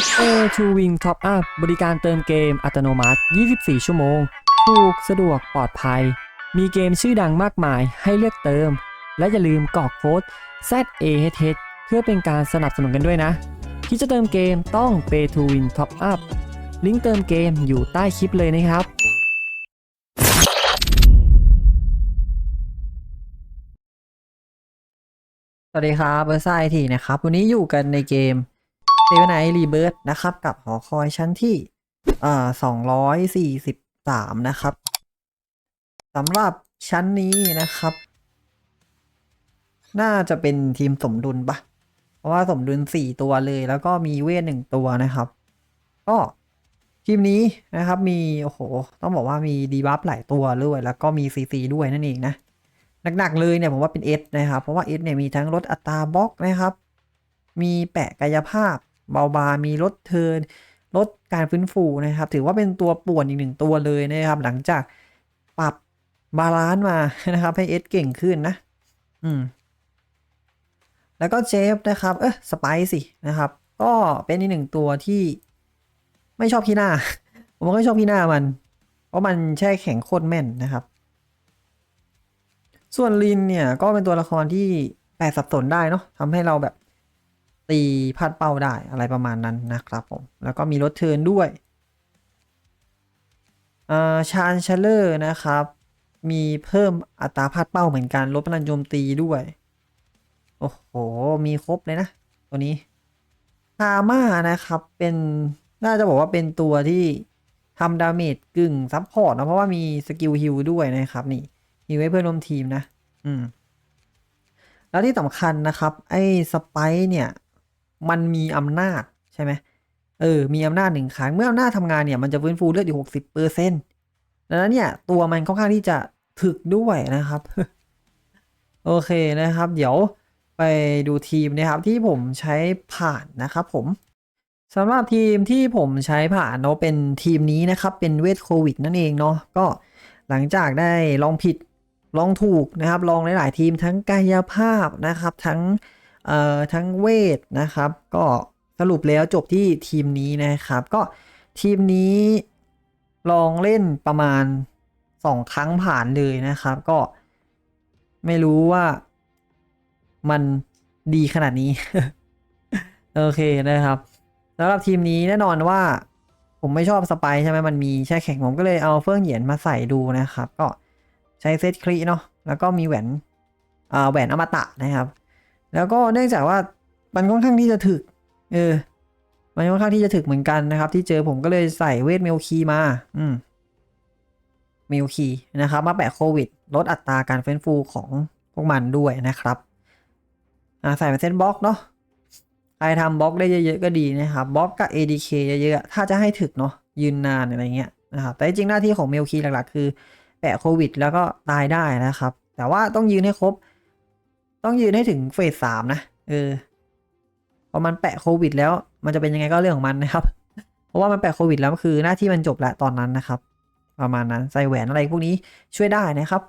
A2 Wing Top Up บริการเติมเกมอัตโนมัติ 24 ชั่วโมง ถูก สะดวก ปลอดภัย มีเกมชื่อดังมากมายให้เลือกเติม และอย่าลืมกรอกโค้ด ZAHH เพื่อเป็นการสนับสนุนกันด้วยนะ ที่จะเติมเกมต้อง Pay to Win Top Up ลิงก์เติมเกมอยู่ใต้คลิปเลยนะครับสวัสดีครับเบอร์ซ่าไอทีนะครับ วันนี้อยู่กันในเกม เซเว่นไอรีเบิร์นะครับ กับหอคอยชั้นที่เอ่อสองร้อยสี่สิบสามนะครับสำหรับชั้นนี้นะครับ น่าจะเป็นทีมสมดุลปะเพราะว่าสมดุลสี่ตัวเลยแล้วก็มีเวทหนึ่งตัวนะครับ ก็ทีมนี้นะครับ มีโอ้โห ต้องบอกว่ามีดีบัฟหลายตัวด้วย แล้วก็มีซีซีด้วยนั่นเองนะหนักๆเลยเนี่ยผมว่าเป็น S นะครับ เพราะว่า S เนี่ยมีทั้งลดอัตราบล็อกนะครับ มีแปะกายภาพ เบาบามีลดเทินลดการฟื้นฟูนะครับ ถือว่าเป็นตัวป่วนอีกหนึ่งตัวเลยนะครับ หลังจากปรับบาลานซ์มานะครับ ให้ S เก่งขึ้นนะ อืม แล้วก็เจฟนะครับ เออสไปซี่นะครับ ก็เป็นอีกหนึ่งตัวที่ไม่ชอบพี่หน้า ผมไม่ชอบพี่หน้ามัน เพราะมันแช่แข็งโคตรแม่นนะครับ ส่วนลินเนี่ยก็เป็นตัวละครที่แปลสับสนได้เนาะทำให้เราแบบ ตีพลาดเป้าได้อะไรประมาณนั้นนะครับผม แล้วก็มีรถเทินด้วยชานเชลเลอร์นะครับ มีเพิ่มอัตราพลาดเป้าเหมือนกันลดพลังโจมตีด้วย โอ้โห มีครบเลยนะ ตัวนี้คาม่านะครับเป็นน่าจะบอกว่าเป็นตัวที่ทำดาเมจกึ่งซับพอร์ตนะ เพราะว่ามีสกิลฮิลด้วยนะครับ นี่มีไว้เพื่อนร่วมทีมนะ อืม แล้วที่สำคัญนะครับ ไอ้สไปเนี่ย มันมีอำนาจใช่ไหมเออ มีอำนาจหนึ่งครั้ง เมื่ออำนาจทำงานเนี่ย มันจะฟื้นฟูเลือดอยู่หกสิบเปอร์เซ็นต์ดังนั้นเนี่ย ตัวมันค่อนข้างที่จะถึกด้วยนะครับ โอเคนะครับ เดี๋ยวไปดูทีมนะครับที่ผมใช้ผ่านนะครับผมสำหรับทีมที่ผมใช้ผ่านเนาะเป็นทีมนี้นะครับ เป็นเวทโควิดนั่นเองเนาะก็หลังจากได้ลองผิดลองถูกนะครับ ลองหลาย ๆ ทีมทั้งกายภาพนะครับ ทั้ง เอ่อทั้งเวทนะครับ ก็สรุปแล้วจบที่ทีมนี้นะครับ ก็ทีมนี้ลองเล่นประมาณสองครั้งผ่านเลยนะครับ ก็ไม่รู้ว่ามันดีขนาดนี้ โอเคนะครับสำหรับทีมนี้แน่นอนว่าผมไม่ชอบสไปใช่ไหมมันมีแช่แข็งผมก็เลยเอาเฟื่องเหยียนมาใส่ดูนะครับ ก็ใช้เซตคลีเนาะแล้วก็มีแหวนอ่าแหวนอมตะนะครับ แล้วก็เนื่องจากว่ามันค่อนข้างที่จะถึก เออ มันค่อนข้างที่จะถึกเหมือนกันนะครับ ที่เจอผมก็เลยใส่เวทเมลคีมา อืม เมลคีนะครับ มาแปะโควิด ลดอัตราการเฟ้นฟูของพวกมันด้วยนะครับ อ่าใส่เป็นเซตบล็อกเนาะ ใครทำบล็อกได้เยอะๆก็ดีนะครับ บล็อกกับ ADK เยอะๆ ถ้าจะให้ถึกเนาะ ยืนนานอะไรเงี้ยนะครับ แต่จริงหน้าที่ของเมลคีหลักๆ คือ แปะโควิด แล้วก็ตายได้นะครับ แต่ว่าต้องยืนให้ครบ ต้องยืนให้ถึงเฟสสามนะเออพอมันแปะโควิด แล้ว มันจะเป็นยังไงก็เรื่องของมันนะครับ เพราะว่ามันแปะโควิดแล้วคือหน้าที่มันจบแล้วตอนนั้นนะครับ ประมาณนั้นใส่แหวนอะไรพวกนี้ช่วยได้นะครับ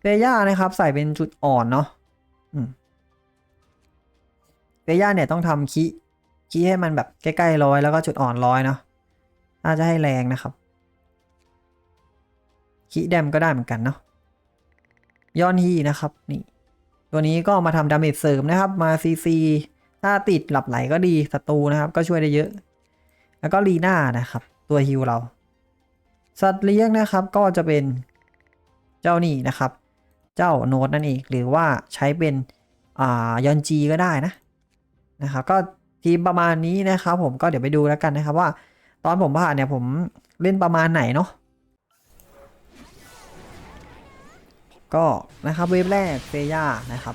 เฟย่านะครับ ใส่เป็นจุดอ่อนเนาะอืมเฟย่าเนี่ยต้องทำคีคีให้มันแบบใกล้ๆร้อยแล้วก็จุดอ่อนร้อยเนาะน่าจะให้แรงนะครับคีแดมก็ได้เหมือนกันเนาะย้อนฮีนะครับนี่ ตัวนี้ก็มาทำดาเมจเสริมนะครับ มาซีซีถ้าติดหลับไหลก็ดีศัตรูนะครับ ก็ช่วยได้เยอะ แล้วก็ลีน่านะครับ ตัวฮิวเรา สัตว์เลี้ยงนะครับก็จะเป็นเจ้านี่นะครับ เจ้าโนดนั่นเอง หรือว่าใช้เป็นอ่ายอนจีก็ได้นะนะครับ ก็ทีมประมาณนี้นะครับ ผมก็เดี๋ยวไปดูแล้วกันนะครับว่า ตอนผมผ่านเนี่ยผมเล่นประมาณไหนเนาะ ก็นะครับเวฟแรกเฟย่านะครับ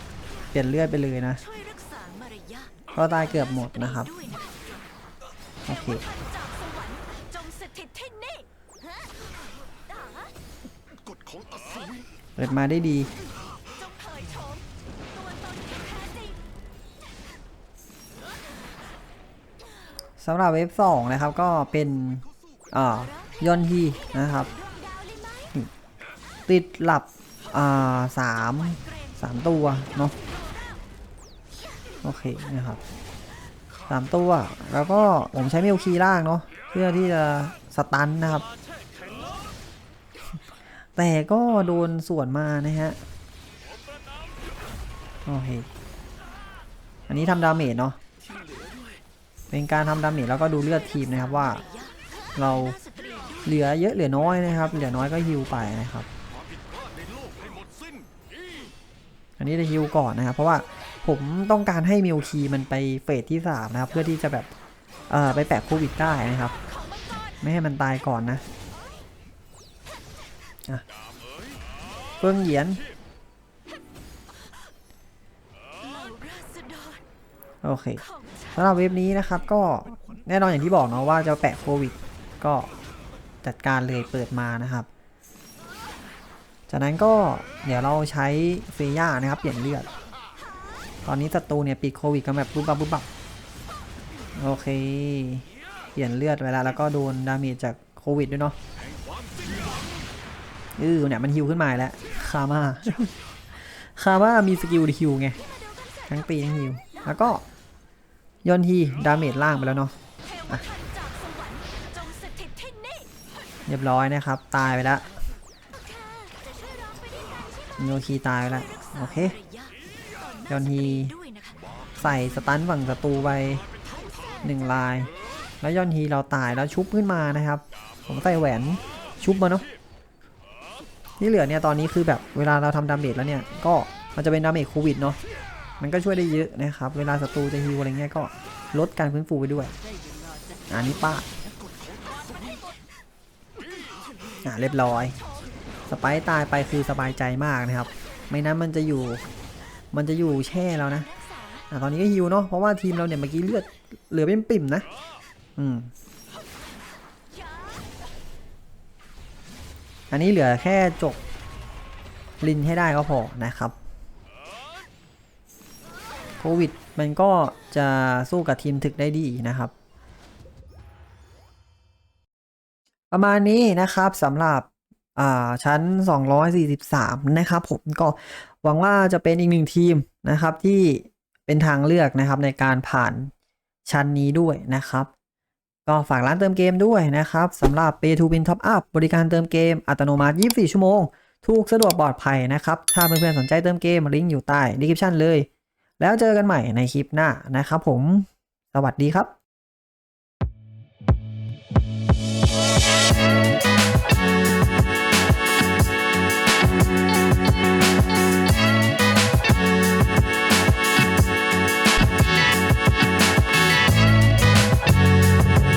เปลี่ยนเลือดไปเลยนะช่วยรักษามารยาทก็ตายเกือบหมดนะครับ โอเคจากสวรรค์จงสถิตที่นี่ฮะด่ากฎของอัศวินเปิดมาได้ดี สำหรับเวฟสองนะครับก็เป็นอ่ายอนฮีนะครับ ติดหลับ อ่าสามสามตัวเนาะโอเคนะครับสามตัว แล้วก็ผมใช้เมลคีล่างเนาะเพื่อที่จะสตันนะครับ แต่ก็โดนส่วนมานะฮะโอเคอันนี้ทำดาเมจเนาะเป็นการทำดาเมจแล้วก็ดูเลือดทีมนะครับว่า เราเหลือเยอะเหลือน้อยนะครับ เหลือน้อยก็ฮิวไปนะครับ อันนี้จะฮิวก่อนนะครับ เพราะว่าผมต้องการให้มิวคีมันไปเฟสที่สามนะครับ เพื่อที่จะแบบเอ่อไปแปะโควิดได้นะครับ ไม่ให้มันตายก่อนนะอะเฟิงเหยียน โอเคสำหรับเว็บนี้นะครับก็แน่นอนอย่างที่บอกเนาะว่าจะแปะโควิด ก็จัดการเลยเปิดมานะครับ จากนั้นก็เดี๋ยวเราใช้เฟย่านะครับเปลี่ยนเลือด ตอนนี้ศัตรูเนี่ยปิดโควิดกันแบบปุ๊บปั๊บปุ๊บปั๊บโอเค เปลี่ยนเลือดไปแล้วแล้วก็โดนดาเมจจากโควิดด้วยเนาะเออเนี่ยมันฮิวขึ้นมาแล้วคาม่าคาม่ามีสกิลฮิวไงทั้งปีทั้งฮิวแล้วก็ยอนทีดาเมจล่างไปแล้วเนาะเรียบร้อยนะครับ ตายไปแล้ว โยคีตายไปแล้วโอเคยอนฮีใส่สตันฝั่งศัตรูไปหนึ่งลาย แล้วยอนทีเราตายแล้วชุบขึ้นมานะครับ ผมใส่แหวนชุบมาเนาะที่เหลือเนี่ยตอนนี้คือแบบเวลาเราทำดาเมจแล้วเนี่ย ก็มันจะเป็นดาเมจโควิดเนาะมันก็ช่วยได้เยอะนะครับ เวลาศัตรูจะฮิวอะไรเงี้ยก็ลดการฟื้นฟูไปด้วยอันนี้ป้าอ่าเรียบร้อย ไปตายไปคือสบายใจมากนะครับ ไม่นั้นมันจะอยู่ มันจะอยู่แช่แล้วนะอะตอนนี้ก็ฮิวเนาะเพราะว่าทีมเราเนี่ยเมื่อกี้เลือดเหลือเป็นปิ่มนะ อืม อันนี้เหลือแค่จบลินให้ได้ก็พอนะครับโควิดมันก็จะสู้กับทีมถึกได้ดีนะครับ ประมาณนี้นะครับสำหรับ ชั้น 243 นะครับผมก็หวังว่าจะเป็นอีกหนึ่งทีมนะครับที่เป็นทางเลือกนะครับในการผ่านชั้นนี้ด้วยนะครับ ก็ฝากร้านเติมเกมด้วยนะครับสำหรับ Pay to Win Top Up บริการเติมเกมอัตโนมัติ 24 ชั่วโมง ถูกสะดวกปลอดภัยนะครับ ถ้าเพื่อนๆสนใจเติมเกมลิงก์อยู่ใต้ description เลย แล้วเจอกันใหม่ในคลิปหน้านะครับผม สวัสดีครับ